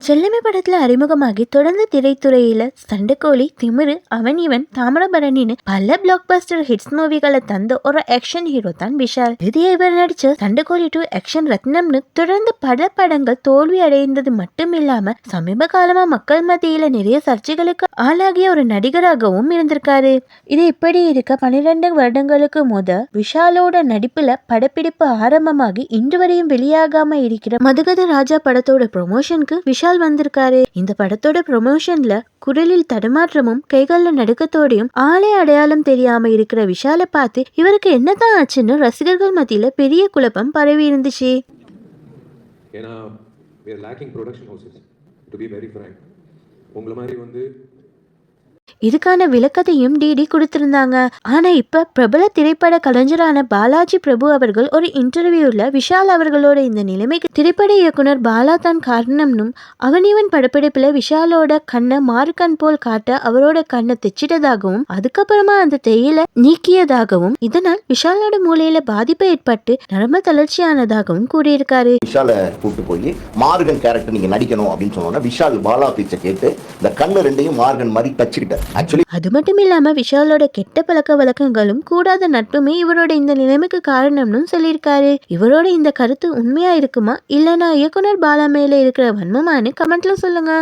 செல்லமை படத்துல அறிமுகமாகி தொடர்ந்து திரைத்துறையில சண்டைக்கோழி திமிரு அவன் இவன் தாமிரபரணின்னு பல பிளாக் பஸ்டர் ஹிட்ஸ் மூவிகளை தந்த ஒரு ஆக்ஷன் ஹீரோ தான் விஷால். இறுதியா இவர் நடிச்ச சண்டைக்கோழி டூ ஆக்ஷன் ரத்னம்னு தொடர்ந்து பல படங்கள் தோல்வி அடைந்தது மட்டும் இல்லாம சமீப காலமா மக்கள் மத்தியில நிறைய சர்ச்சைகளுக்கு ஆளாகிய ஒரு நடிகராகவும் இருந்திருக்காரு. இது இப்படி இருக்க பன்னிரெண்டு வருடங்களுக்கு முத விஷாலோட நடிப்புல படப்பிடிப்பு ஆரம்பமாகி இன்று வரையும் வெளியாகாம இருக்கிற மதுகத ராஜா படத்தோட ப்ரொமோஷனுக்கு விஷால் வந்திருக்காரு. இந்த படத்தோட ப்ரொமோஷன்ல குரலில் தடுமாற்றமும் கைகள்ல நடுக்கத்தோடையும் ஆளே அடையாளம் தெரியாம இருக்கிற விஷாலை பார்த்து இவருக்கு என்னதான் ஆச்சுன்னு ரசிகர்கள் மத்தியில பெரிய குழப்பம் பரவி இருந்துச்சு. ஏன்னா உங்களை மாதிரி வந்து இதுக்கான விளக்கத்தையும் டிடி கொடுத்திருந்தாங்க. ஆனா இப்ப பிரபல திரைப்பட கலைஞரான பாலாஜி பிரபு அவர்கள் ஒரு இன்டர்வியூல விஷால் அவர்களோட இந்த நிலைமைக்கு திரைப்பட இயக்குனர் பாலா தான் காரணம்னும் அவனிவன் படப்பிடிப்புல விஷாலோட கண்ணை மாறுக்கண் போல் காட்ட அவரோட கண்ணை தைச்சிட்டதாகவும் அதுக்கப்புறமா அந்த தையலை நீக்கியதாகவும் இதனால் விஷாலோட மூலையில பாதிப்பு ஏற்பட்டு நரம்பு தளர்ச்சியானதாகவும் கூறியிருக்காரு. விஷால கூப்பிட்டு போய் மார்கன் கேரக்டர் நீங்க நடிக்கணும் அப்படின்னு சொன்னோன்னா விஷால் பாலா பேச்சை கேட்டு இந்த கண்ணு ரெண்டையும் மார்கன் மாதிரி தச்சுக்கிட்டார் ஆக்சுவலி அது மட்டும் இல்லாம விஷாலோட கெட்ட பழக்க வழக்கங்களும் கூடாத நட்புமே இவரோட இந்த நிலைமைக்கு காரணம்னு சொல்லியிருக்காரு. இவரோட இந்த கருத்து உண்மையா இருக்குமா? இல்லனா இயக்குனர் பாலா மேல இருக்கிற வன்மமானு கமெண்ட்ல சொல்லுங்க.